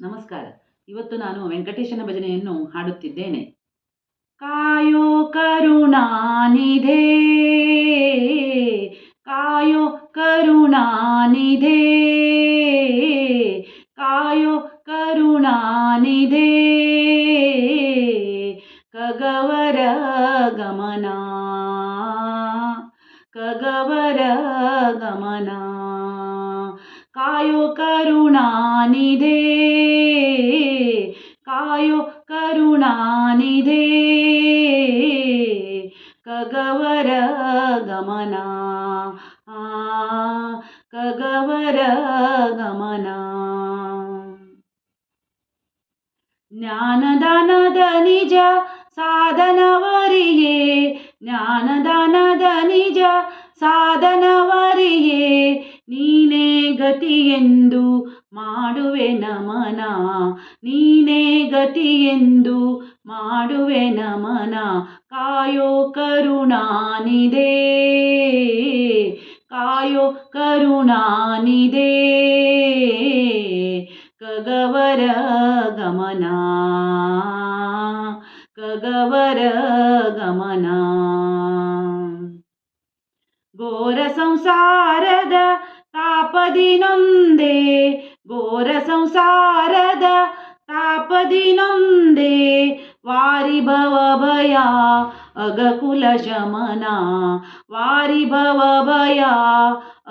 ನಮಸ್ಕಾರ. ಇವತ್ತು ನಾನು ವೆಂಕಟೇಶನ ಭಜನೆಯನ್ನು ಹಾಡುತ್ತಿದ್ದೇನೆ. ಕಾಯೋ ಕರುಣಾನಿಧೇ ಕಾಯೋ ಕರುಣಾನಿಧೇ ಕಾಯೋ ಕರುಣಾನಿಧೇ, ಕಗವರ ಗಮನ ಕಗವರ ಗಮನ, ಕಾಯೋ ಕರುಣಾನಿಧೇ ಕಾಯೋ ಕರುಣಾನಿಧೇ. ಕಗವರ ಗಮನ. ಕಗವರ ಗಮನ. ಜ್ಞಾನದಾನದ ನಿಜ ಸಾಧನವರಿಯೇ. ಜ್ಞಾನದಾನದ ನಿಜ ಸಾಧನವರಿಯೇ. ನೀನೇ ಗತಿಯೆಂದು ಮಾಡುವೆ ನಮನ. ನೀನೇ ಗತಿಯೆಂದು ಮಾಡುವೆ ನಮನ. ಕಾಯೋ ಕರುಣಾನಿದೆ ಕಾಯೋ ಕರುಣಾನಿದೆ ಕಗವರ ಗಮನ. ಕಗವರ ಗಮನ. ಘೋರ ಸಂಸಾರದ ತಾಪದಿನೊಂದೇ ಘೋರ ಸಂಸಾರದ ತಾಪದಿನೊಂದೇ ವಾರಿ ಭವ ಭಯ ಅಗಕುಲ ಶಮನ ವಾರಿ ಭವ ಭಯ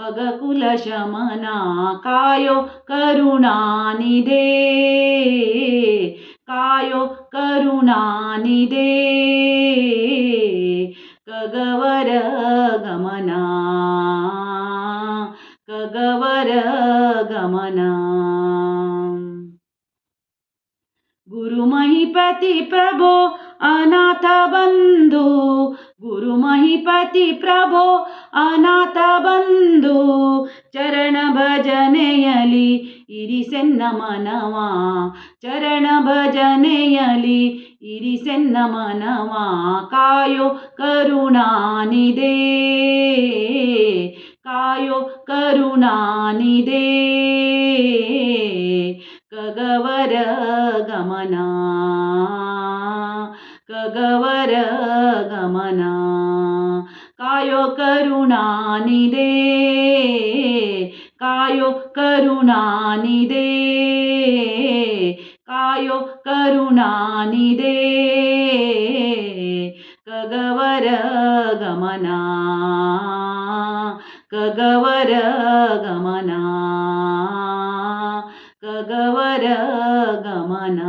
ಅಗಕುಲ ಶಮನ ಕಾಯೋ ಕರುಣಾನಿಧೇ ಕಾಯೋ ಕರುಣಾನಿಧೇ ಕಗವರ ಗಮನ ಗುರು ಮಹಿಪತಿ ಪ್ರಭೋ, ಅನಾಥ ಬಂಧು. ಗುರು ಮಹಿಪತಿ ಪ್ರಭೋ, ಅನಾಥ ಬಂಧು. ಚರಣ ಭಜನೆಯಲಿ ಇರಿಸೆನ್ನ ಮನವ. ಚರಣ ಭಜನೆಯಲಿ ಇರಿಸೆನ್ನ ಮನವ. ಕಾಯೋ ಕರುಣಾನಿಧೇ. ಕಾಯೋ ಕರುಣಾನಿದೆ ಕಗವರ ಗಮನ. ಕಗವರ ಗಮನ. ಕಾಯೋ ಕರುಣಾನಿದೆ ಕಾಯೋ ಕರುಣಾನಿದೆ ಕಾಯೋ ಕರುಣಾನಿದೆ ಕಗವರ ಗಮನ. ಕಗವರ ಗಮನ ಕಗವರ ಗಮನ